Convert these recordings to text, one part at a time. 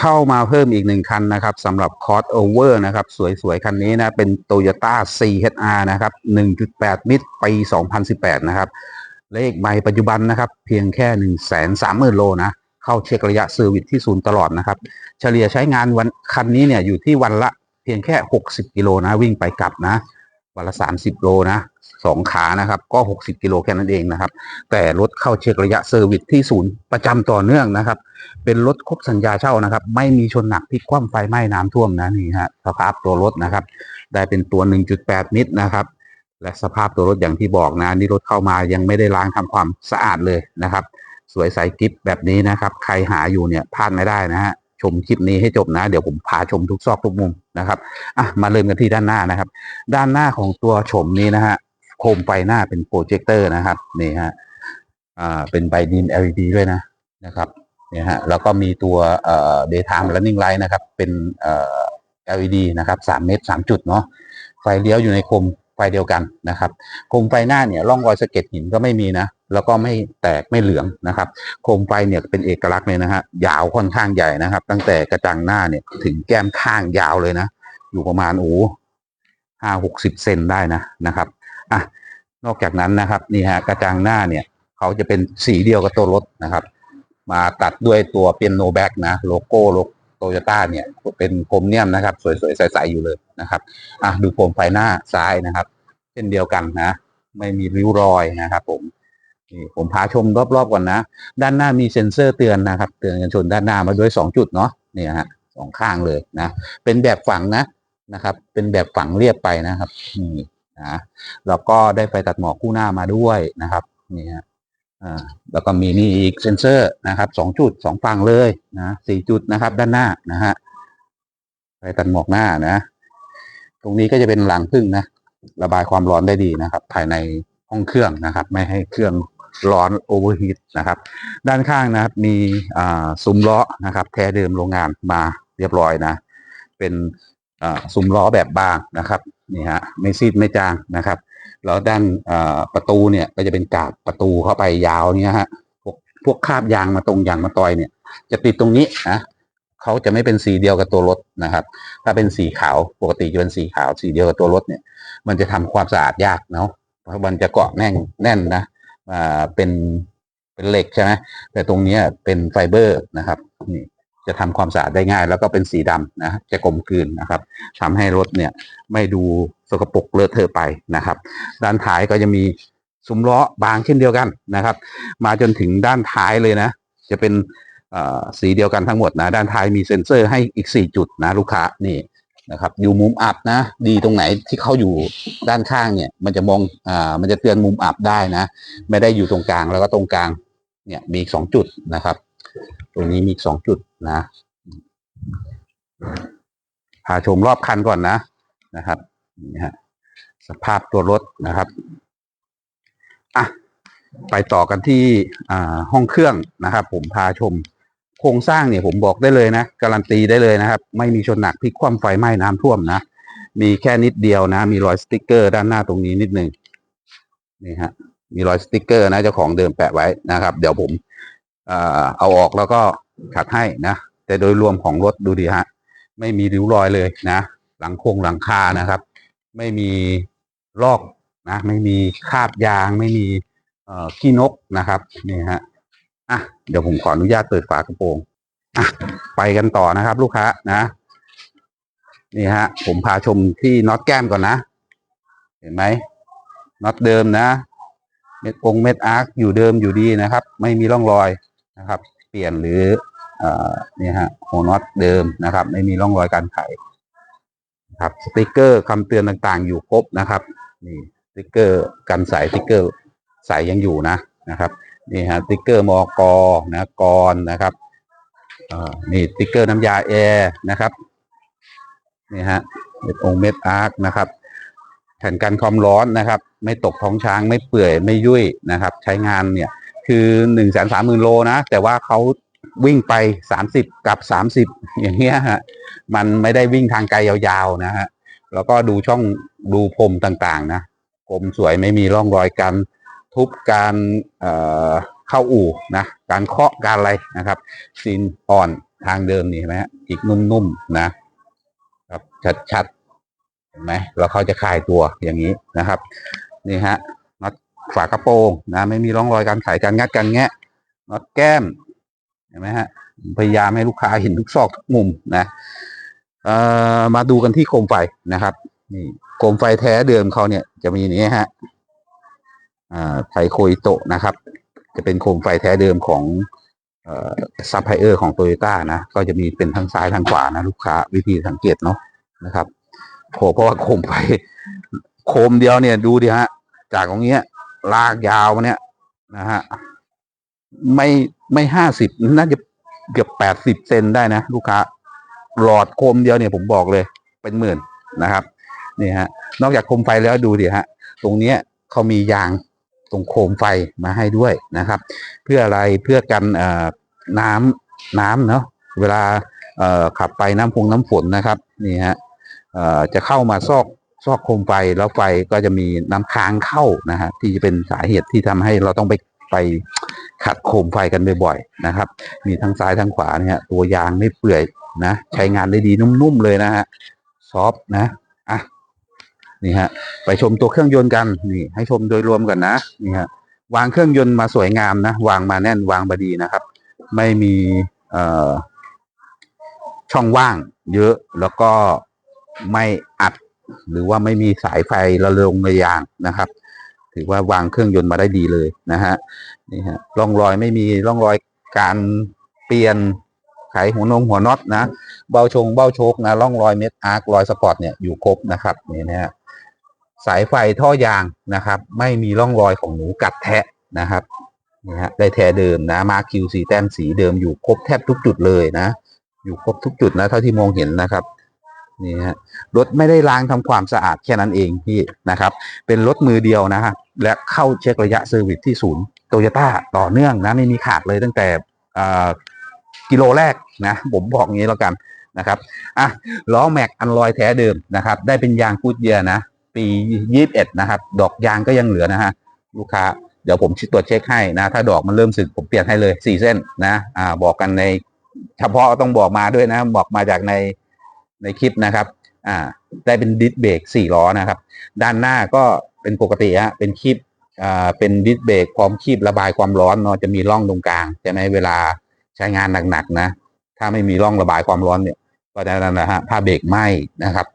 เข้ามาเพิ่มอีกหนึ่งคันนะครับสำหรับ crossover นะครับ สวยๆ คันนี้นะเป็น Toyota CHR นะครับ 1.8 มิตรปี 2018 นะครับ เลขใบปัจจุบันนะครับ เพียงแค่ 1 3 0 0 0 0 โลนะ เข้าเช็คระยะเซอร์วิสที่ศูนย์ตลอดนะครับ เฉลี่ยใช้งานวันคันนี้เนี่ยอยู่ที่วันละเพียงแค่ 60 กิโลนะ วิ่งไปกลับนะ วันละ 30 โลนะ สองขานะครับ ก็ 60 กิโลแค่นั้นเองนะครับ แต่รถเข้าเช็คระยะเซอร์วิสที่ศูนย์ประจำต่อเนื่องนะครับ เป็นรถครบสัญญาเช่านะครับ ไม่มีชนหนักพลิกคว่ำไฟไหม้น้ำท่วมนะนี่ฮะสภาพตัวรถนะครับ ได้เป็นตัว 1.8มิตรนะครับ และสภาพตัวรถอย่างที่บอกนะนี่รถเข้ามายังไม่ได้ล้างทำความสะอาดเลยนะครับ สวยใสกิฟแบบนี้นะครับ ใครหาอยู่เนี่ยพลาดไม่ได้นะฮะชมคลิปนี้ให้จบนะ เดี๋ยวผมพาชมทุกซอกทุกมุมนะครับอะมาเริ่มกันที่ด้านหน้านะครับ ด้านหน้าของตัวชมนี้นะฮะ โคมไฟหน้าเป็นโปรเจคเตอร์นะครับนี่ฮะอ่าเป็นไบดิน LED ด้วยนะนะครับนี่ฮะแล้วก็มีตัวเอ่อ daytime running light นะครับ เป็นเอ่อ LED นะครับ3เมตร3จุดเนาะไฟเลี้ยวอยู่ในโคมไฟเดียวกันนะครับโคมไฟหน้าเนี่ยร่องรอยสะเก็ดหินก็ไม่มีนะแล้วก็ไม่แตกไม่เหลืองนะครับ โคมไฟเนี่ยเป็นเอกลักษณ์เลยนะฮะยาวค่อนข้างใหญ่นะครับ ตั้งแต่กระจังหน้าเนี่ยถึงแก้มข้างยาวเลยนะ อยู่ประมาณโอ้ห้าหกสิบเซนได้นะนะครับ อะนอกจากนั้นนะครับนี่ฮะกระจังหน้าเนี่ยเขาจะเป็นสีเดียวกับตัวรถนะครับ มาตัดด้วยตัวเปียโนแบ็กนะโลโก้โลโตโยต้าเนี่ยเป็นโครเมียมนะครับ สวยๆใสๆอยู่เลยนะครับอะดูโคมไฟหน้าซ้ายนะครับ เช่นเดียวกันนะ ไม่มีริ้วรอยนะครับ ผมนี่ผมพาชมรอบๆก่อนนะ ด้านหน้ามีเซ็นเซอร์เตือนนะครับ เตือนกันชนด้านหน้ามาด้วยสองจุดเนาะเนี่ยฮะสองข้างเลยนะ เป็นแบบฝังนะนะครับ เป็นแบบฝังเรียบไปนะครับนี่ นะแล้วก็ได้ไฟตัดหมอกคู่หน้ามาด้วยนะครับนี่ฮะอ่าแล้วก็มีนี่อีกเซนเซอร์นะครับสองจุดสองฝั่งเลยนะสี่จุดนะครับ ด้านหน้านะฮะไฟตัดหมอกหน้านะ ตรงนี้ก็จะเป็นหลังพึ่งนะระบายความร้อนได้ดีนะครับ ภายในห้องเครื่องนะครับ ไม่ให้เครื่องร้อนโอเวอร์ฮีทนะครับ ด้านข้างนะครับมีอ่าซุ้มล้อนะครับ แท้เดิมโรงงานมาเรียบร้อยนะ เป็นซุ้มล้อแบบบางนะครับ นี่ฮะไม่ซีดไม่จางนะครับแล้วด้านประตูเนี่ยก็จะเป็นกาบประตูเข้าไปยาวเนี่ยฮะพวกพวกคาบยางมาตรงยางมาตอยเนี่ย จะติดตรงนี้นะเขาจะไม่เป็นสีเดียวกับตัวรถนะครับ ถ้าเป็นสีขาวปกติจะเป็นสีขาวสีเดียวกับตัวรถเนี่ย มันจะทำความสะอาดยากเนาะเพราะมันจะเกาะแน่นแน่นนะอ่าเป็นเป็นเหล็กใช่ไหมแต่ตรงนี้เป็นไฟเบอร์นะครับนี่ จะทำความสะอาดได้ง่าย แล้วก็เป็นสีดำนะจะกลมกลืนนะครับทำให้รถเนี่ยไม่ดูสกปรกเลอะเทอะไปนะครับ ด้านท้ายก็จะมีซุ้มล้อบางเช่นเดียวกันนะครับ มาจนถึงด้านท้ายเลยนะ จะเป็นสีเดียวกันทั้งหมดนะ ด้านท้ายมีเซ็นเซอร์ให้อีก 4 จุดนะลูกค้านี่นะครับอยู่มุมอับนะ ดีตรงไหนที่เขาอยู่ด้านข้างเนี่ย มันจะมองอ่ามันจะเตือนมุมอับได้นะ ไม่ได้อยู่ตรงกลางแล้วก็ตรงกลางเนี่ยมีอีกสองจุดนะครับ ตรงนี้มีสองจุดนะพาชมรอบคันก่อนนะนะครับนี่ฮะสภาพตัวรถนะครับอะไปต่อกันที่อ่าห้องเครื่องนะครับ ผมพาชม โครงสร้างเนี่ยผมบอกได้เลยนะ การันตีได้เลยนะครับ ไม่มีชนหนักพลิกคว่ำไฟไหม้น้ำท่วมนะ มีแค่นิดเดียวนะ มีรอยสติกเกอร์ด้านหน้าตรงนี้นิดหนึ่งนี่ฮะมีรอยสติกเกอร์นะเจ้าของเดิมแปะไว้นะครับ เดี๋ยวผม เอาออกแล้วก็ขัดให้นะ แต่โดยรวมของรถดูดีฮะ ไม่มีริ้วรอยเลยนะ หลังโครงหลังคานะครับ ไม่มีลอกนะ ไม่มีคาบยาง ไม่มีขี้นกนะครับนี่ฮะอะเดี๋ยวผมขออนุญาตเปิดฝากระโปรงอะไปกันต่อนะครับ ลูกค้านะนี่ฮะ ผมพาชมที่น็อตแก้มก่อนนะ เห็นไหมน็อตเดิมนะ เม็ดกงเม็ดอาร์คอยู่เดิมอยู่ดีนะครับ ไม่มีร่องรอย นะครับ เปลี่ยนหรือเนี่ยฮะหัวน็อตเดิมนะครับ ไม่มีร่องรอยการไขครับสติกเกอร์คำเตือนต่างๆ อยู่ครบนะครับนี่สติกเกอร์กันสายสติกเกอร์สายยังอยู่นะนะครับนี่ฮะสติกเกอร์มอกอนะกรนะครับนี่สติกเกอร์น้ำยาแอร์นะครับนี่ฮะเม็ดองเม็ดอาร์คนะครับแผ่นกันความร้อนนะครับ ไม่ตกท้องช้างไม่เปื่อยไม่ยุ่ยนะครับ ใช้งานเนี่ย คือหนึ่งแสนสามหมื่นโลนะ แต่ว่าเขาวิ่งไปสามสิบกับสามสิบอย่างเงี้ยฮะมันไม่ได้วิ่งทางไกลยาวๆนะฮะแล้วก็ดูช่องดูพรมต่างๆนะกลมสวยไม่มีร่องรอยการทุบการเอ่อเข้าอู่นะการเคาะการอะไรนะครับซีนอ่อนทางเดิมนี่เห็นไหมฮะอีกนุ่มๆนะครับชัดๆเห็นไหมแล้วเขาจะคลายตัวอย่างนี้นะครับ นี่ฮะ ฝากระโปรงนะ ไม่มีร่องรอยการไขการงัดการแงะน็อตแก้มเห็นไหมฮะพยายามให้ลูกค้าเห็นทุกซอกทุกมุมนะเอ่อมาดูกันที่โคมไฟนะครับนี่โคมไฟแท้เดิมเขาเนี่ยจะมีนี้ฮะอ่าไทโคอิโตะนะครับ จะเป็นโคมไฟแท้เดิมของเอ่อซัพพลายเออร์ของโตโยต้านะ ก็จะมีเป็นทั้งซ้ายทั้งขวานะ ลูกค้าวิธีสังเกตเนาะนะครับโคเพราะว่าโคมไฟโคมเดียวเนี่ยดูดิฮะ จากตรงเนี้ย ลากยาวมาเนี่ยนะฮะไม่ไม่ห้าสิบน่าจะเกือบแปดสิบเซนได้นะลูกค้า หลอดโคมเดียวเนี่ยผมบอกเลย เป็นหมื่นนะครับนี่ฮะ นอกจากโคมไฟแล้วดูดิฮะ ตรงเนี้ยเขามียางตรงโคมไฟมาให้ด้วยนะครับ เพื่ออะไรเพื่อกันเอ่อน้ำน้ำเนาะเวลาขับไปน้ำพงน้ำฝนนะครับนี่ฮะจะเข้ามาซอก ซอกโคมไฟแล้วไฟก็จะมีน้ำค้างเข้านะฮะที่จะเป็นสาเหตุที่ทำให้เราต้องไปไปขัดโคมไฟกันบ่อยๆนะครับ มีทั้งซ้ายทั้งขวาเนี่ยตัวยางไม่เปื่อยนะใช้งานได้ดีนุ่มๆเลยนะฮะซอฟนะอะนี่ฮะไปชมตัวเครื่องยนต์กันนี่ ให้ชมโดยรวมกันนะนี่ฮะวางเครื่องยนต์มาสวยงามนะวางมาแน่นวางบดีนะครับ ไม่มีเอ่อช่องว่าง เยอะแล้วก็ไม่อัด หรือว่าไม่มีสายไฟระลงระยางนะครับ ถือว่าวางเครื่องยนต์มาได้ดีเลยนะฮะนี่ฮะร่องรอยไม่มีร่องรอยการเปลี่ยนไขหัวนงหัวน็อตนะเบ้าชงเบ้าโชคนะร่องรอยเม็ดอาร์ครอยสปอร์ตเนี่ยอยู่ครบนะครับนี่นะฮะสายไฟท่อยางนะครับ ไม่มีร่องรอยของหนูกัดแทะนะครับนี่ฮะได้แท้เดิมนะมาคิวสีแต้มสีเดิมอยู่ครบแทบทุกจุดเลยนะ อยู่ครบทุกจุดนะเท่าที่มองเห็นนะครับ นี่ฮะรถไม่ได้ล้างทำความสะอาดแค่นั้นเองพี่นะครับ เป็นรถมือเดียวนะฮะและเข้าเช็คระยะเซอร์วิสที่ศูนย์โตโยต้าต่อเนื่องนะไม่มีขาดเลยตั้งแต่กิโลแรกนะผมบอกงี้แล้วกันนะครับอะล้อแม็กอันลอยแท้เดิมนะครับ ได้เป็นยางกูดเยียนะ ปียี่สิบเอ็ดนะครับ ดอกยางก็ยังเหลือนะฮะลูกค้าเดี๋ยวผมตรวจเช็คให้นะ ถ้าดอกมันเริ่มสึกผมเปลี่ยนให้เลยสี่เส้นนะอ่าบอกกันในเฉพาะต้องบอกมาด้วยนะ บอกมาจากใน ในคลิปนะครับอ่าได้เป็นดิสเบรกสี่ล้อนะครับ ด้านหน้าก็เป็นปกติฮะเป็นคลิปอ่าเป็นดิสเบรกพร้อมคลิประบายความร้อนเนาะจะมีร่องตรงกลางใช่ไหมเวลาใช้งานหนักๆนะ ถ้าไม่มีร่องระบายความร้อนเนี่ย ก็ได้นั่นนะฮะถ้าเบรกไหม้นะครับ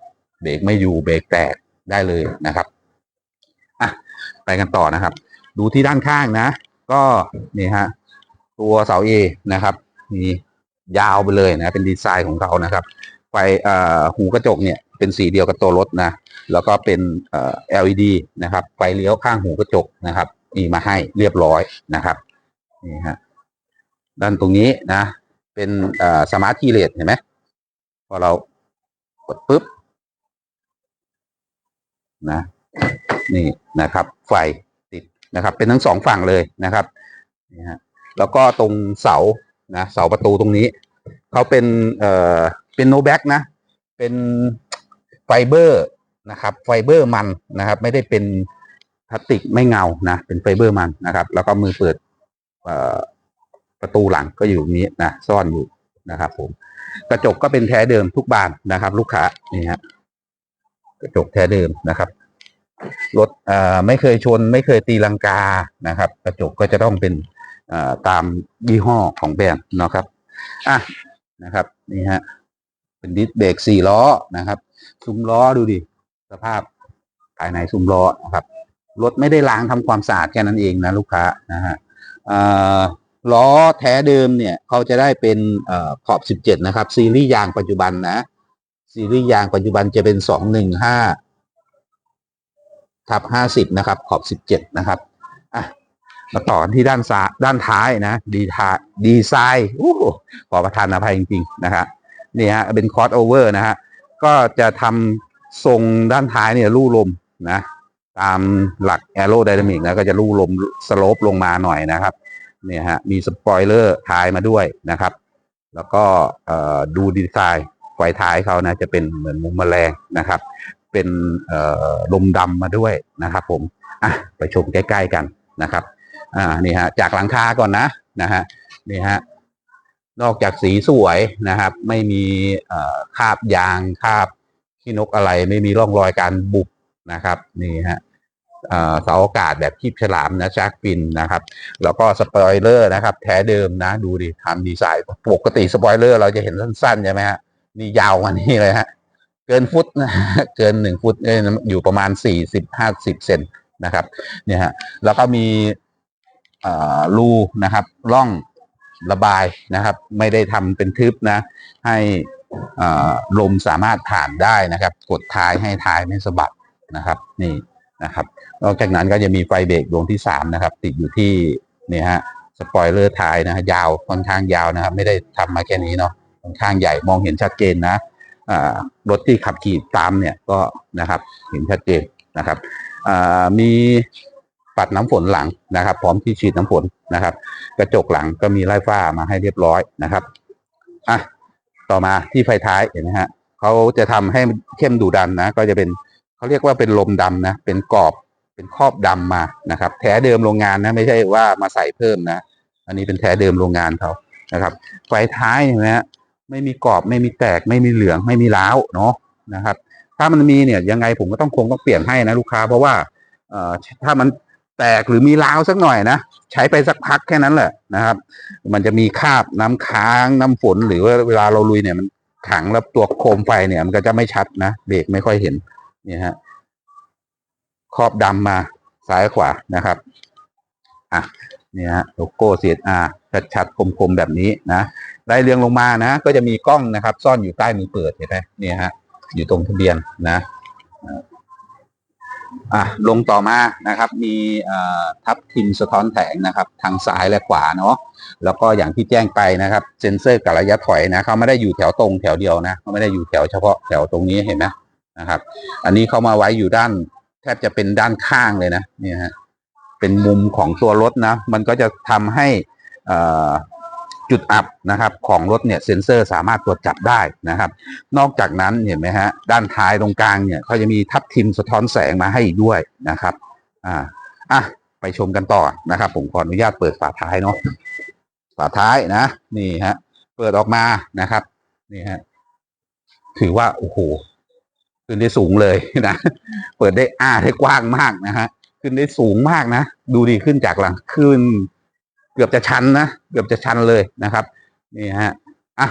เบรกไม่อยู่เบรกแตกได้เลยนะครับอะไปกันต่อนะครับ ดูที่ด้านข้างนะ ก็นี่ฮะตัวเสา A นะครับมียาวไปเลยนะ เป็นดีไซน์ของเขานะครับ ไฟหูกระจกเนี่ยเป็นสีเดียวกับตัวรถนะ แล้วก็เป็น LED นะครับ ไฟเลี้ยวข้างหูกระจกนะครับ มีมาให้เรียบร้อยนะครับนี่ฮะด้านตรงนี้นะ เป็นสมาร์ทคีเลสเห็นไหมพอเรากดปุ๊บนะนี่นะครับ ไฟติดนะครับ เป็นทั้งสองฝั่งเลยนะครับนี่ฮะแล้วก็ตรงเสานะเสาประตูตรงนี้ เขาเป็นเอ่อ เป็นโนแบ็กนะ เป็นไฟเบอร์นะครับ ไฟเบอร์มันนะครับ ไม่ได้เป็นพลาสติกไม่เงานะ เป็นไฟเบอร์มันนะครับ แล้วก็มือเปิดประตูหลังก็อยู่ตรงนี้นะซ่อนอยู่นะครับผมกระจกก็เป็นแท้เดิมทุกบานนะครับ ลูกค้านี่ฮะกระจกแท้เดิมนะครับรถไม่เคยชนไม่เคยตีลังกานะครับ กระจกก็จะต้องเป็นตามยี่ห้อของแบรนด์นะครับอะนะครับนี่ฮะ เป็นดิสเบรกสี่ล้อนะครับ ซุ้มล้อดูดิสภาพภายในซุ้มล้อนะครับรถไม่ได้ล้างทำความสะอาดแค่นั้นเองนะลูกค้านะฮะล้อแท้เดิมเนี่ยเขาจะได้เป็นอขอบสิบเจ็ดนะครับ ซีรีส์ยางปัจจุบันนะ ซีรีส์ยางปัจจุบันจะเป็นสองหนึ่งห้าทับห้าสิบนะครับ ขอบสิบเจ็ดนะครับอะมาต่อนที่ด้านซ้ายด้านท้ายนะ ดีทาดีไซน์อู้หูขอประทานอภัยจริง ๆ นะครับ นี่ฮะเป็นคอร์สโอเวอร์นะฮะก็จะทำทรงด้านท้ายเนี่ยลู่ลมนะตามหลักแอโรไดนามิกนะก็จะลู่ลมสโลปลงมาหน่อยนะครับเนี่ยฮะมีสปอยเลอร์ท้ายมาด้วยนะครับ แล้วก็ดูดีไซน์ไฟท้ายเขานะจะเป็นเหมือนมุมแมลงนะครับ เป็นลมดำมาด้วยนะครับ ผมอะไปชมใกล้ ๆ กันนะครับ อ่านี่ฮะจากหลังคาก่อนนะนะฮะนี่ฮะ นอกจากสีสวยนะครับ ไม่มีคาบยางคาบขี้นกอะไร ไม่มีร่องรอยการบุบนะครับนี่ฮะเสาอากาศแบบคีบฉลามนะชาร์กฟินนะครับ แล้วก็สปอยเลอร์นะครับ แท้เดิมนะ ดูดิทำดีไซน์ปกติสปอยเลอร์เราจะเห็นสั้นๆใช่ไหมฮะนี่ยาวกว่านี้เลยฮะเกินฟุตนะเกินหนึ่งฟุตเอ้ยอยู่ประมาณสี่สิบห้าสิบเซนนะครับ เนี่ยฮะแล้วก็มีอ่อรูนะครับร่อง ระบายนะครับ ไม่ได้ทำเป็นทึบนะ ให้อ่อลมสามารถผ่านได้นะครับ กดท้ายให้ท้ายไม่สะบัดนะครับ นี่นะครับนอกจากนั้นก็จะมีไฟเบรกดวงที่สามนะครับ ติดอยู่ที่นี่ฮะสปอยเลอร์ท้ายนะฮะยาวค่อนข้างยาวนะครับ ไม่ได้ทำมาแค่นี้เนาะค่อนข้างใหญ่มองเห็นชัดเจนนะอ่ารถที่ขับขี่ตามเนี่ยก็นะครับเห็นชัดเจนนะครับอ่ามี ปัดน้ำฝนหลังนะครับ พร้อมที่ฉีดน้ำฝนนะครับ กระจกหลังก็มีไล่ฟ้ามาให้เรียบร้อยนะครับอะต่อมาที่ไฟท้ายเห็นไหมฮะเขาจะทำให้เข้มดูดันนะ ก็จะเป็นเขาเรียกว่าเป็นลมดำนะ เป็นกรอบเป็นครอบดำมานะครับ แท้เดิมโรงงานนะไม่ใช่ว่ามาใส่เพิ่มนะ อันนี้เป็นแท้เดิมโรงงานเขานะครับ ไฟท้ายเห็นไหมฮะไม่มีกรอบไม่มีแตกไม่มีเหลืองไม่มีร้าวเนาะนะครับ ถ้ามันมีเนี่ยยังไงผมก็ต้องคงต้องเปลี่ยนให้นะลูกค้าเพราะว่าเอ่อถ้ามัน แตกหรือมีราวสักหน่อยนะใช้ไปสักพักแค่นั้นแหละนะครับ มันจะมีคราบน้ำค้างน้ำฝนหรือว่าเวลาเราลุยเนี่ยมันขังแล้วตัวโคมไฟเนี่ยมันก็จะไม่ชัดนะเบรกไม่ค่อยเห็นนี่ฮะครอบดำมาซ้ายขวานะครับอะเนี่ยฮะโลโก้ CSR ชัดๆคมๆแบบนี้นะไล่เรียงลงมานะ ก็จะมีกล้องนะครับ ซ่อนอยู่ใต้มือเปิดเห็นไหมเนี่ยฮะอยู่ตรงทะเบียนนะ อะลงต่อมานะครับ มีทับทิมสะท้อนแสงนะครับ ทางซ้ายและขวาเนาะแล้วก็อย่างที่แจ้งไปนะครับเซนเซอร์กับระยะถอยนะเขาไม่ได้อยู่แถวตรงแถวเดียวนะเขาไม่ได้อยู่แถวเฉพาะแถวตรงนี้เห็นไหมนะครับ อันนี้เขามาไว้อยู่ด้านแทบจะเป็นด้านข้างเลยนะเนี่ยฮะเป็นมุมของตัวรถนะ มันก็จะทำให้อ่อ จุดอับนะครับของรถเนี่ยเซ็นเซอร์สามารถตรวจจับได้นะครับ นอกจากนั้นเห็นไหมฮะด้านท้ายตรงกลางเนี่ยเขาจะมีทับทิมสะท้อนแสงมาให้ด้วยนะครับอ่าอะไปชมกันต่อนะครับ ผมขออนุญาตเปิดฝาท้ายเนาะฝาท้ายนะนี่ฮะเปิดออกมานะครับนี่ฮะถือว่าโอ้โหขึ้นได้สูงเลยนะเปิดได้อ้าได้กว้างมากนะฮะขึ้นได้สูงมากนะ ดูดีขึ้นจากหลังขึ้น เกือบจะชันนะเกือบจะชันเลยนะครับ นี่ฮะอะ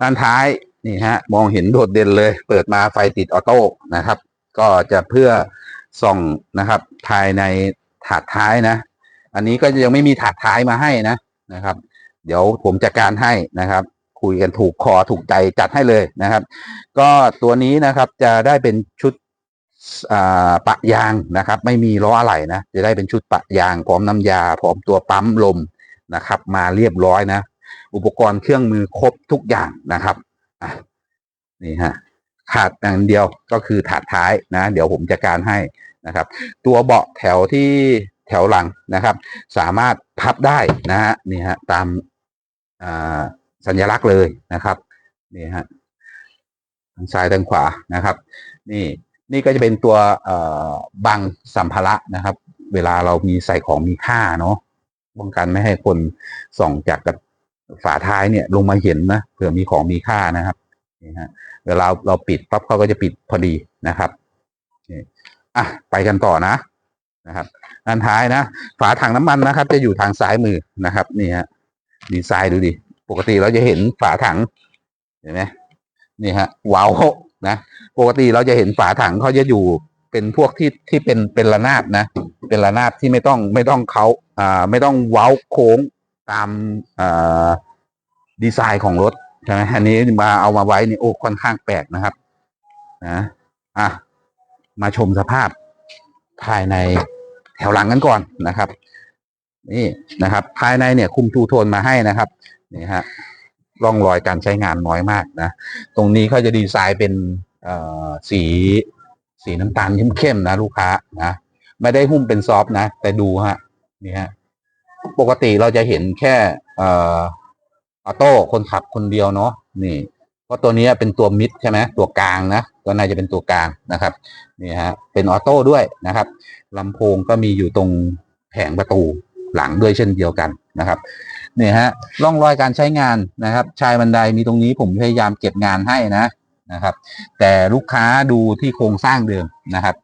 ด้านท้ายนี่ฮะ มองเห็นโดดเด่นเลย เปิดมาไฟติดออโต้นะครับ ก็จะเพื่อส่องนะครับ ภายในถาดท้ายนะ อันนี้ก็ยังไม่มีถาดท้ายมาให้นะนะครับ เดี๋ยวผมจัดการให้นะครับ คุยกันถูกคอถูกใจจัดให้เลยนะครับ ก็ตัวนี้นะครับจะได้เป็นชุด ปะยางนะครับ ไม่มีล้ออะไหล่นะจะได้เป็นชุดปะยางพร้อมน้ำยาพร้อมตัวปั๊มลมนะครับ มาเรียบร้อยนะ อุปกรณ์เครื่องมือครบทุกอย่างนะครับนี่ฮะขาดอย่างเดียวก็คือถาดท้ายนะ เดี๋ยวผมจัดการให้นะครับ ตัวเบาะแถวที่แถวหลังนะครับ สามารถพับได้นะฮะนี่ฮะตามสัญลักษณ์เลยนะครับนี่ฮะทางซ้ายทางขวานะครับ นี่ นี่ก็จะเป็นตัวบังสัมภาระนะครับ เวลาเรามีใส่ของมีค่าเนาะป้องกันไม่ให้คนส่องจากกับฝาท้ายเนี่ยลงมาเห็นนะเผื่อมีของมีค่านะครับนี่ฮะเวลาเราปิดปั๊บเขาก็จะปิดพอดีนะครับนี่อะไปกันต่อนะนะครับด้านท้ายนะ ฝาถังน้ำมันนะครับ จะอยู่ทางซ้ายมือนะครับนี่ฮะดีไซน์ดูดิปกติเราจะเห็นฝาถังเห็นไหมนี่ฮะว้าว นะปกติเราจะเห็นฝาถังเขาจะอยู่เป็นพวกที่ที่เป็นเป็นระนาบนะ เป็นระนาบที่ไม่ต้องไม่ต้องเขาอ่าไม่ต้องเว้าโค้งตามอ่าดีไซน์ของรถใช่ไหมอันนี้มาเอามาไว้นี่โอ้ค่อนข้างแปลกนะครับนะอะมาชมสภาพภายในแถวหลังกันก่อนนะครับ นี่นะครับ ภายในเนี่ยคุมทูโทนมาให้นะครับ นี่ฮะ ร่องรอยการใช้งานน้อยมากนะ ตรงนี้เขาจะดีไซน์เป็นสีสีน้ำตาลเข้มๆนะ ลูกค้านะ ไม่ได้หุ้มเป็นซอฟต์นะ แต่ดูฮะนี่ฮะปกติเราจะเห็นแค่ออออโต้คนขับคนเดียวเนาะนี่เพราะตัวนี้เป็นตัวมิดใช่ไหมตัวกลางนะก็น่าจะเป็นตัวกลางนะครับนี่ฮะเป็นออโต้ด้วยนะครับลำโพงก็มีอยู่ตรงแผงประตูหลังด้วยเช่นเดียวกันนะครับ เนี่ยฮะร่องรอยการใช้งานนะครับ ชายบันไดมีตรงนี้ผมพยายามเก็บงานให้นะนะครับ แต่ลูกค้าดูที่โครงสร้างเดิมนะครับ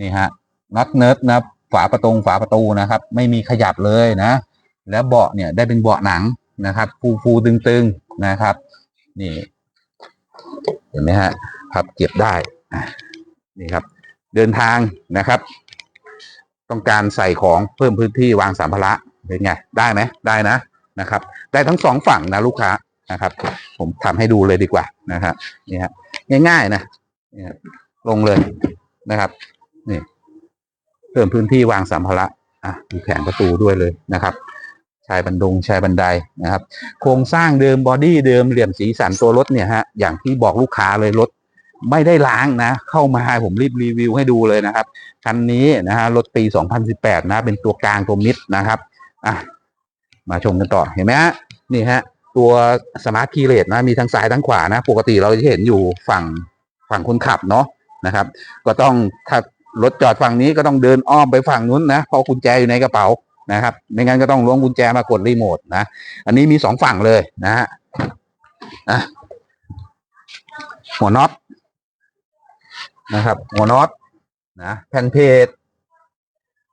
นี่ฮะน็อตเนิร์ดนะฝาประตงฝาประตูนะครับ ไม่มีขยับเลยนะ แล้วเบาะเนี่ยได้เป็นเบาะหนังนะครับฟูฟูตึงๆนะครับ นี่ เห็นไหมฮะพับเก็บได้นี่ครับ เดินทางนะครับ ต้องการใส่ของเพิ่มพื้นที่วางสัมภาระเป็นไง ได้ไหมได้นะ นะครับ ได้ทั้งสองฝั่งนะลูกค้านะครับ ผมทำให้ดูเลยดีกว่านะครับนี่ฮะง่ายๆนะนี่ฮะลงเลยนะครับนี่เพิ่มพื้นที่วางสัมภาระอะมีแผงประตูด้วยเลยนะครับชายบันดงชายบันไดนะครับ โครงสร้างเดิมบอดี้เดิมเหลี่ยมสีสันตัวรถเนี่ยฮะอย่างที่บอกลูกค้าเลยรถไม่ได้ล้างนะ เข้ามาผมรีบรีวิวให้ดูเลยนะครับ คันนี้นะฮะรถปี 2018 นะ เป็นตัวกลางตัวมิดนะครับอะ มาชมกันต่อเห็นไหมฮะนี่ฮะ ตัวสมาร์ทคีเลสนะมีทั้งซ้ายทั้งขวานะ ปกติเราจะเห็นอยู่ฝั่งฝั่งคนขับเนาะนะครับ ก็ต้องถ้ารถจอดฝั่งนี้ก็ต้องเดินอ้อมไปฝั่งนู้นนะเพราะกุญแจอยู่ในกระเป๋านะครับไม่งั้นก็ต้องล้วงกุญแจมากดรีโมทนะ อันนี้มีสองฝั่งเลยนะฮะอะหัวน็อตนะครับ หัวน็อตนะแผ่นเพจ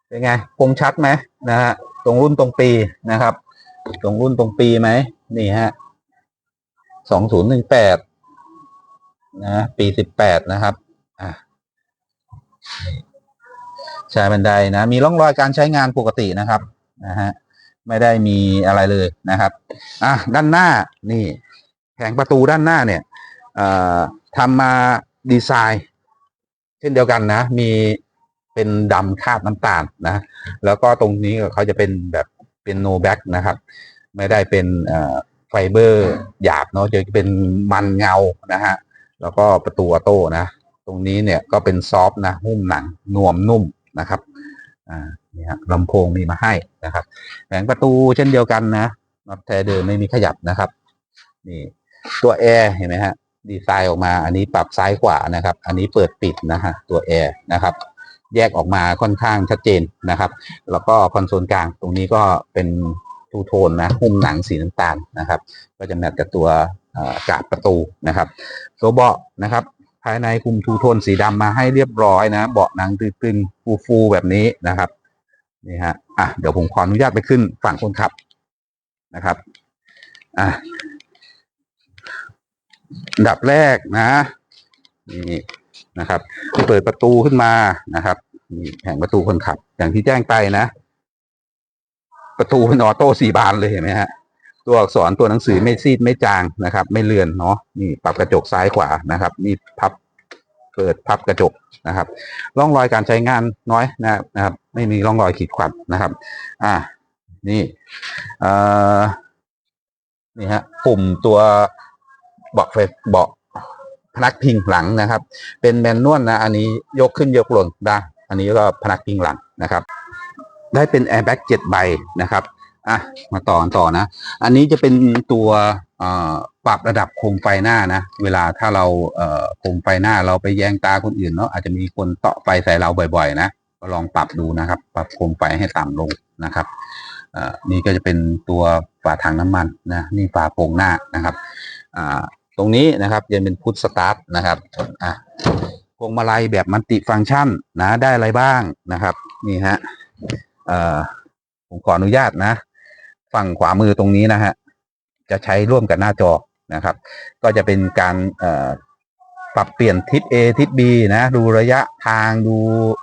เป็นไงคมชัดไหมนะฮะตรงรุ่นตรงปีนะครับ ตรงรุ่นตรงปีไหม นี่ฮะสองศูนย์หนึ่งแปดนะ ปีสิบแปดนะครับ อะชายบันไดนะ มีร่องรอยการใช้งานปกตินะครับ นะฮะ ไม่ได้มีอะไรเลยนะครับ อะ ด้านหน้า นี่แผงประตูด้านหน้าเนี่ยเอ่อทำมาดีไซน์ เช่นเดียวกันนะ มีเป็นดำคาดน้ำตาลนะ แล้วก็ตรงนี้เขาจะเป็นแบบ เป็นโนแบ็กนะครับ ไม่ได้เป็นไฟเบอร์หยาบเนาะจะเป็นมันเงานะฮะแล้วก็ประตูออโต้นะ ตรงนี้เนี่ยก็เป็นซอฟต์นะหุ้มหนังนวมนุ่มนะครับอ่านี่ฮะลำโพงมีมาให้นะครับแผงประตูเช่นเดียวกันนะน็อตแท้เดิมไม่มีขยับนะครับนี่ตัวแอร์เห็นไหมฮะดีไซน์ออกมาอันนี้ปรับซ้ายขวานะครับ อันนี้เปิดปิดนะฮะตัวแอร์นะครับ แยกออกมาค่อนข้างชัดเจนนะครับ แล้วก็คอนโซลกลางตรงนี้ก็เป็นทูโทนนะหุ้มหนังสีน้ำตาลนะครับ ก็จะแมทกับตัวกาบประตูนะครับตัวเบาะนะครับภายในคุมทูโทนสีดำมาให้เรียบร้อยนะ เบาะหนังตึงๆฟูๆแบบนี้นะครับนี่ฮะอะเดี๋ยวผมขออนุญาตไปขึ้นฝั่งคนขับนะครับอะดับแรกนะนี่ นะครับเปิดประตูขึ้นมานะครับนี่แผงประตูคนขับ อย่างที่แจ้งไปนะ ประตูเป็นออโต้สี่บานเลยเห็นไหมฮะตัวอักษรตัวหนังสือไม่ซีดไม่จางนะครับ ไม่เลือนเนาะนี่ปรับกระจกซ้ายขวานะครับ นี่พับเปิดพับกระจกนะครับร่องรอยการใช้งานน้อยนะครับ ไม่มีร่องรอยขีดข่วนนะครับ อ่านี่เอ่อนี่ฮะปุ่มตัวเบาะไฟเบาะ พนักพิงหลังนะครับ เป็นแมนนวลนะอันนี้ยกขึ้นยกลงได้ อันนี้ก็พนักพิงหลังนะครับ ได้เป็นแอร์แบ็กเจ็ดใบนะครับอะมาต่อนต่อนะ อันนี้จะเป็นตัวปรับระดับโคมไฟหน้านะ เวลาถ้าเราโคมไฟหน้าเราไปแยงตาคนอื่นเนาะอาจจะมีคนเตาะไฟใส่เราบ่อยๆ นะก็ลองปรับดูนะครับ ปรับโคมไฟให้ต่ำลงนะครับนี่ก็จะเป็นตัวฝาถังน้ำมันนะนี่ฝาโปร่งหน้านะครับอ่า ตรงนี้นะครับจะเป็นพุทสตาร์ทนะครับอะพวงมาลัยแบบมัลติฟังก์ชันนะได้อะไรบ้างนะครับนี่ฮะเอ่อผมขออนุญาตนะ ฝั่งขวามือตรงนี้นะฮะจะใช้ร่วมกับหน้าจอนะครับ ก็จะเป็นการปรับเปลี่ยนทิศ A ทิศ B นะดูระยะทางดู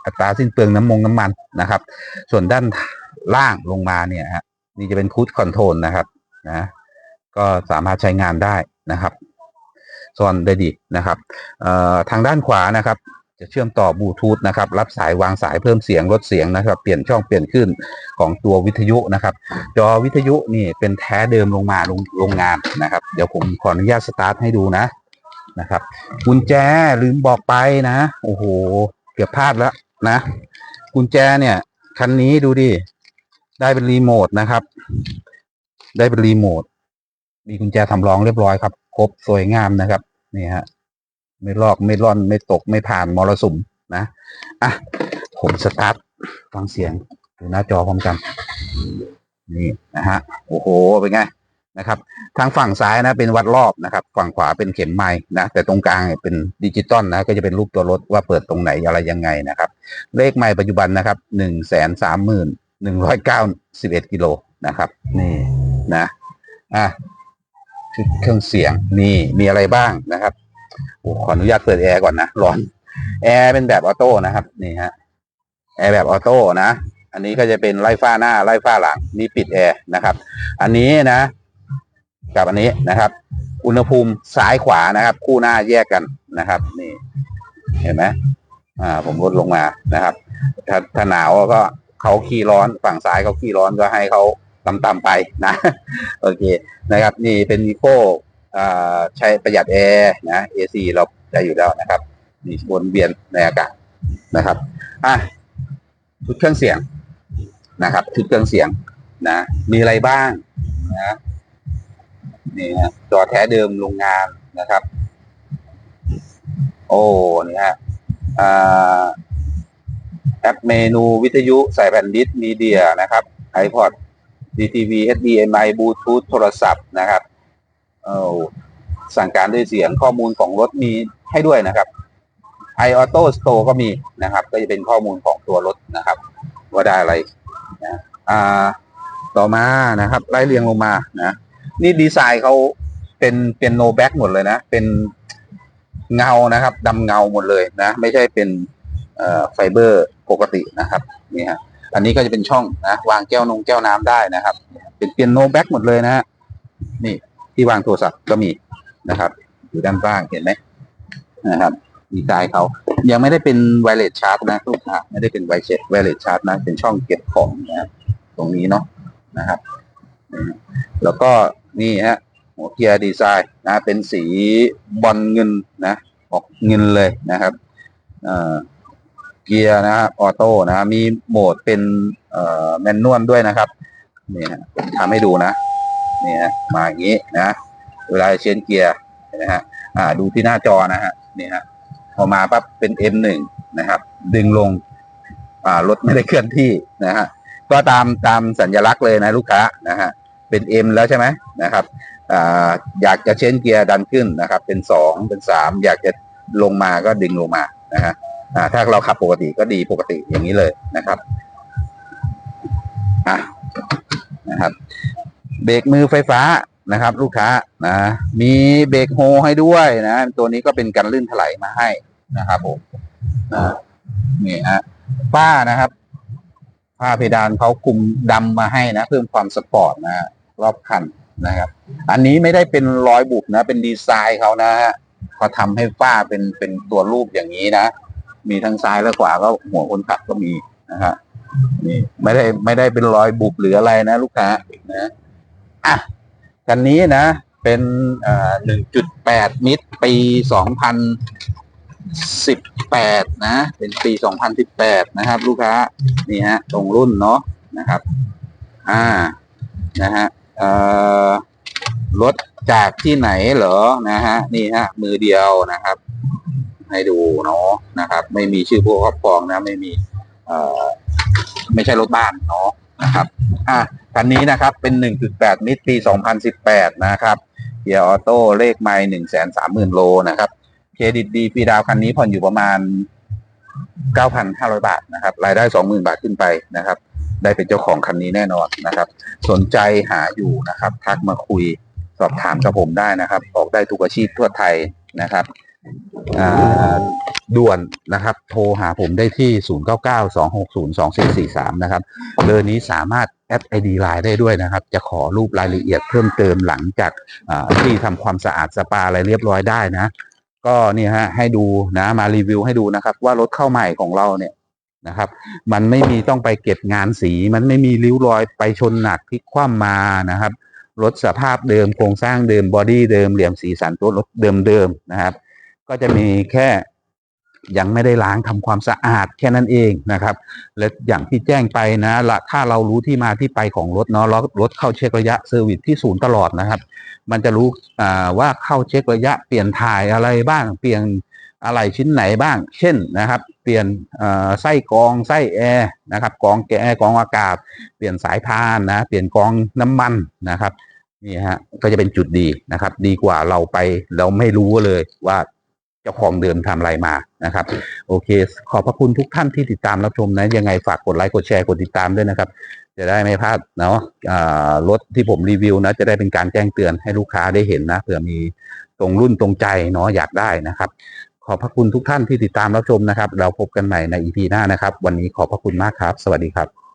อัตราสิ้นเปลืองน้ำมงน้ำมันนะครับ ส่วนด้านล่างลงมาเนี่ยฮะนี่จะเป็นคูดคอนโทรลนะครับนะก็สามารถใช้งานได้นะครับ ส่วนเดดินะครับทางด้านขวานะครับจะเชื่อมต่อบลูทูธนะครับรับสายวางสายเพิ่มเสียงลดเสียงนะครับ เปลี่ยนช่องเปลี่ยนขึ้นของตัววิทยุนะครับ จอวิทยุนี่เป็นแท้เดิมลงมาลงโรงงานนะครับ เดี๋ยวผมขออนุญาตสตาร์ทให้ดูนะนะครับกุญแจลืมบอกไปนะ โอ้โห เกือบพลาดแล้วนะกุญแจเนี่ย คันนี้ดูดิ ได้เป็นรีโมทนะครับ ได้เป็นรีโมทมีกุญแจทำรองเรียบร้อยครับ ครบสวยงามนะครับนี่ฮะไม่ลอกไม่ร่อนไม่ตกไม่ผ่านมรสุมนะอะผมสตาร์ทฟังเสียงดูหน้าจอพร้อมกันนี่นะฮะโอ้โหเป็นไงนะครับ ทางฝั่งซ้ายนะเป็นวัดรอบนะครับ ฝั่งขวาเป็นเข็มไม้นะแต่ตรงกลางเป็นดิจิตอลนะก็จะเป็นรูปตัวรถว่าเปิดตรงไหนอะไรยังไงนะครับ เลขไม้ปัจจุบันนะครับหนึ่งแสนสามหมื่นหนึ่งร้อยเก้าสิบเอ็ดกิโลนะครับ นี่นะอะ เครื่องเสียงนี่มีอะไรบ้างนะครับโอ้ขออนุญาตเปิดแอร์ก่อนนะร้อนแอร์เป็นแบบออโต้นะครับนี่ฮะแอร์แบบออโต้นะอันนี้ก็จะเป็นไล่ฟ้าหน้าไล่ฟ้าหลังนี่ปิดแอร์นะครับ อันนี้นะ กับอันนี้นะครับ อุณหภูมิซ้ายขวานะครับ คู่หน้าแยกกันนะครับ นี่ เห็นไหมอ่า ผมลดลงมานะครับ ถ้าถ้าหนาวก็เขาขี้ร้อน ฝั่งซ้ายเขาขี้ร้อนก็ให้เขา ต่ำๆไปนะโอเคนะครับ นี่เป็นอีโค่ใช้ประหยัดแอร์นะ AC เราได้อยู่แล้วนะครับนี่วนเวียนในอากาศนะครับอะชุดเครื่องเสียงนะครับชุดเครื่องเสียงนะ มีอะไรบ้างนะนี่ฮะจอแท้เดิมโรงงานนะครับ โอ้นี่ฮะอ่าแอปเมนูวิทยุใส่แผ่นดิสมีเดียนะครับ iPod DTV HDMI บ ลูทูธโทรศัพท์นะครับเออสั่งการด้วยเสียงข้อมูลของรถมีให้ด้วยนะครับ iAuto Store ก็มีนะครับ ก็จะเป็นข้อมูลของตัวรถนะครับ ว่าได้อะไรนะอ่าต่อมานะครับไล่เรียงลงมานะนี่ดีไซน์เขาเป็นเป็นโนแบ็กหมดเลยนะ เป็นเงานะครับดำเงาหมดเลยนะ ไม่ใช่เป็นเอ่อไฟเบอร์ปกตินะครับ นี่ฮะ อันนี้ก็จะเป็นช่องนะวางแก้วนงแก้วน้ำได้นะครับ เป็นเปียโนแบ็กหมดเลยนะฮะนี่ที่วางโทรศัพท์ก็มีนะครับ อยู่ด้านล่างเห็นไหมนะครับดีไซน์เขายังไม่ได้เป็นไวเลสชาร์จนะลูกค้าไม่ได้เป็นไวเชไวเลสชาร์จนะ เป็นช่องเก็บของนะครับตรงนี้เนาะนะครับ แล้วก็นี่ฮะหัวเกียร์ดีไซน์นะเป็นสีบอลเงินนะออกเงินเลยนะครับอ่อ เกียร์นะฮะออโต้นะมีโหมดเป็นเอ่อแมนนวลด้วยนะครับนี่ฮะทำให้ดูนะนี่ฮะมาอย่างนี้นะ เวลาเชนเกียร์นะฮะอ่าดูที่หน้าจอนะฮะนี่ฮะพอมาปั๊บเป็น M1 นะครับ ดึงลงอ่ารถไม่ได้เคลื่อนที่นะฮะก็ตามตามสัญลักษณ์เลยนะลูกค้านะฮะเป็น M แล้วใช่ไหมนะครับอ่าอยากจะเชนเกียร์ดันขึ้นนะครับ เป็นสองเป็นสามอยากจะลงมาก็ดึงลงมานะฮะ อ่าถ้าเราขับปกติก็ดีปกติอย่างนี้เลยนะครับอะนะครับเบรกมือไฟฟ้านะครับ ลูกค้านะมีเบรกโฮให้ด้วยนะ ตัวนี้ก็เป็นการลื่นถลายมาให้นะครับผมนะนี่ฮะฝ้านะครับฝ้าเพดานเขาคุมดำมาให้นะ เพิ่มความสปอร์ตนะรอบคันนะครับ อันนี้ไม่ได้เป็นรอยบุบนะ เป็นดีไซน์เขานะฮะเขาทำให้ฝ้าเป็นเป็นตัวรูปอย่างนี้นะ มีทั้งซ้ายและขวาก็หัวคนขับก็มีนะฮะนี่ไม่ได้ไม่ได้เป็นรอยบุบหรืออะไรนะ ลูกค้านะอะคันนี้นะ เป็นเอ่อหนึ่งจุดแปดมิตรปีสองพันสิบแปดนะ เป็นปีสองพันสิบแปดนะครับ ลูกค้านี่ฮะ ตรงรุ่นเนาะนะครับ อ่านะฮะเอ่อรถจากที่ไหนเหรอนะฮะ นี่ฮะ มือเดียวนะครับ ให้ดูเนาะนะครับ ไม่มีชื่อผู้ครอบครองนะ ไม่มีเอ่อไม่ใช่รถบ้านเนาะนะครับอะคันนี้นะครับเป็น 1.8 มิตรปี 2018 นะครับเกียร์ออโต้เลขไมล์130,000โลนะครับเครดิตดีฟรีดาวคันนี้ผ่อนอยู่ประมาณ 9,500 บาทนะครับ รายได้ 20,000 บาทขึ้นไปนะครับ ได้เป็นเจ้าของคันนี้แน่นอนนะครับ สนใจหาอยู่นะครับ ทักมาคุยสอบถามกับผมได้นะครับ ออกได้ทุกอาชีพทั่วไทยนะครับ ด่วนนะครับ โทรหาผมได้ที่ 0992602443 นะครับเบอร์นี้สามารถแอด ID Line ได้ด้วยนะครับ จะขอรูปรายละเอียดเพิ่มเติมหลังจากที่ทำความสะอาดสปาอะไรเรียบร้อยได้นะ ก็เนี่ยฮะให้ดูนะมารีวิวให้ดูนะครับ ว่ารถเข้าใหม่ของเราเนี่ยนะครับ มันไม่มีต้องไปเก็บงานสี มันไม่มีริ้วรอยไปชนหนักพลิกคว่ำมานะครับรถสภาพเดิมโครงสร้างเดิมบอดี้เดิมเหลี่ยมสีสันตัวรถเดิมๆนะครับ ก็จะมีแค่ยังไม่ได้ล้างทำความสะอาดแค่นั้นเองนะครับ และอย่างที่แจ้งไปนะละถ้าเรารู้ที่มาที่ไปของรถเนาะรถรถเข้าเช็คระยะเซอร์วิสที่ศูนย์ตลอดนะครับ มันจะรู้ว่าเข้าเช็คระยะเปลี่ยนถ่ายอะไรบ้าง เปลี่ยนอะไรชิ้นไหนบ้าง เช่นนะครับ เปลี่ยนไส้กองไส้แอร์นะครับกองแกร์กองอากาศ เปลี่ยนสายพานนะเปลี่ยนกองน้ำมันนะครับนี่ฮะก็จะเป็นจุดดีนะครับ ดีกว่าเราไปเราไม่รู้เลยว่า เจ้าของเดิมทำอะไรมานะครับ โอเค ขอบพระคุณทุกท่านที่ติดตามรับชมนะ ยังไงฝากกดไลค์กดแชร์กดติดตามด้วยนะครับ จะได้ไม่พลาดเนาะรถที่ผมรีวิวนะ จะได้เป็นการแจ้งเตือนให้ลูกค้าได้เห็นนะเผื่อมีตรงรุ่นตรงใจเนาะอยากได้นะครับ ขอบพระคุณทุกท่านที่ติดตามรับชมนะครับ เราพบกันใหม่ใน EP หน้านะครับ วันนี้ขอบพระคุณมากครับ สวัสดีครับ